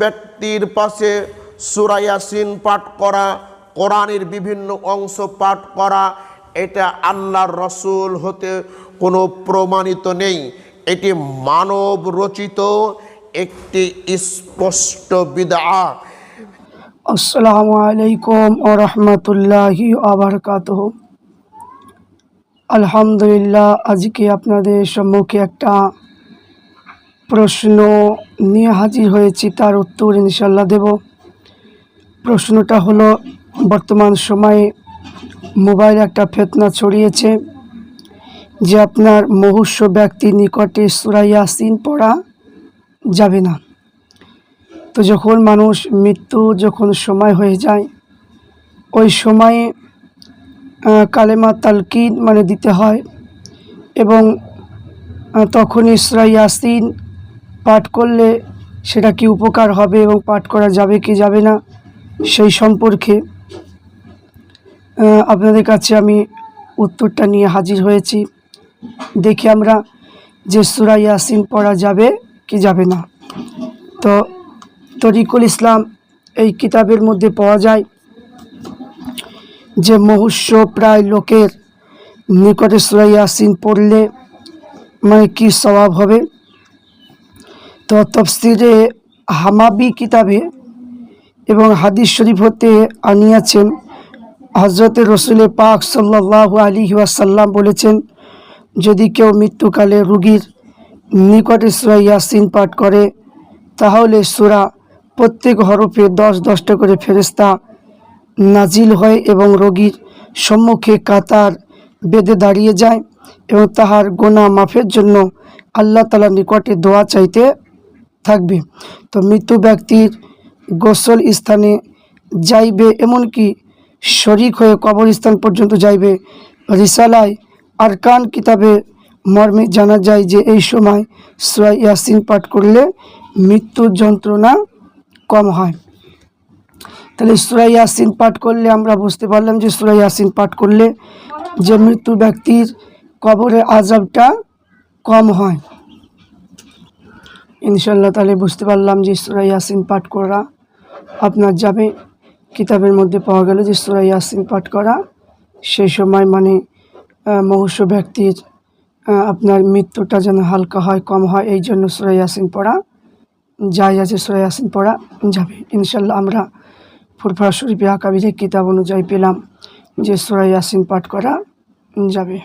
ব্যক্তির পাশে সুরাইয়াসিন পাঠ করা, কোরআনের বিভিন্ন অংশ পাঠ করা, এটা আল্লাহর রসুল হতে কোনো প্রমাণিত নেই। এটি মানব রচিত, একটি স্পষ্ট বিদা আসসালামু আলাইকুম ও রহমতুল্লাহি আবরকাত আলহামদুলিল্লাহ, আজকে আপনাদের সম্মুখে একটা প্রশ্ন নিয়ে হাজির হয়েছি, তার উত্তর ইনশাল্লাহ দেব। প্রশ্নটা হলো, বর্তমান সময়ে মোবাইল একটা ফেতনা ছড়িয়েছে যে আপনার মহুষ্য ব্যক্তির নিকটে সুরাইয়াসিন পড়া যাবে না। তো যখন মানুষ মৃত্যু যখন সময় হয়ে যায়, ওই সময়ে কালেমা তালকিন মানে দিতে হয় এবং তখন ইসরা ইয়াসিন পাঠ করলে সেটা কি উপকার হবে এবং পাঠ করা যাবে কি যাবে না, সেই সম্পর্কে আপনাদের কাছে আমি উত্তরটা নিয়ে হাজির হয়েছি। দেখি আমরা যে সুরা ইয়াসিন পড়া যাবে কি যাবে না। তো তরিকুল ইসলাম এই কিতাবের মধ্যে পাওয়া যায় যে মহুষ্য প্রায় লোকের নিকটে সুরা ইয়াসিন পড়লে মানে কি স্বভাব হবে? তো তফসিরে হামাবি কিতাবে এবং হাদিস শরীফ হতে আনিয়াছেন হজরত রসুল পাক সাল্লাহ আলী ওয়াসাল্লাম বলেছেন, যদি কেউ মৃত্যুকালে রুগীর নিকটে সুরা ইয়াসিন পাঠ করে, তাহলে সুরা প্রত্যেক হরফে দশ দশটা করে ফেরেস্তা নাজিল হয় এবং রোগীর সম্মুখে কাতার বেঁধে দাঁড়িয়ে যায় এবং তাহার গোনা মাফের জন্য আল্লাহ তালার নিকটে দোয়া চাইতে থাকবে। তো মৃত্যু ব্যক্তির গোসল স্থানে যাইবে, এমনকি শরিক হয়ে কবরস্থান পর্যন্ত যাইবে। রিসালায় আরকান কিতাবে মর্মে জানা যায় যে এই সময় সুরা ইয়াসিন পাঠ করলে মৃত্যুর যন্ত্রণা কম হয়। তাহলে সুরা ইয়াসিন পাঠ করলে আমরা বুঝতে পারলাম যে সুরা ইয়াসিন পাঠ করলে যে মৃত্যু ব্যক্তির কবরে আজাবটা কম হয়। ইনশাল্লাহ তাহলে বুঝতে পারলাম যে সুরা ইয়াসিন পাঠ করা আপনার যাবে। কিতাবের মধ্যে পাওয়া গেল যে সুরা ইয়াসিন পাঠ করা। সেই সময় মানে আহ, মহুষ্য ব্যক্তির আপনার মৃত্যুটা যেন হালকা হয় কম হয় এই জন্য সুরা ইয়াসিন পড়া। যাই আছে সুরা ইয়াসিন পড়া যাবে। ইনশাল্লাহ আমরা ফুরফা শরীফে আকাবিরে কিতাব অনুযায়ী পেলাম যে সুরা ইয়াসিন পাঠ করা যাবে।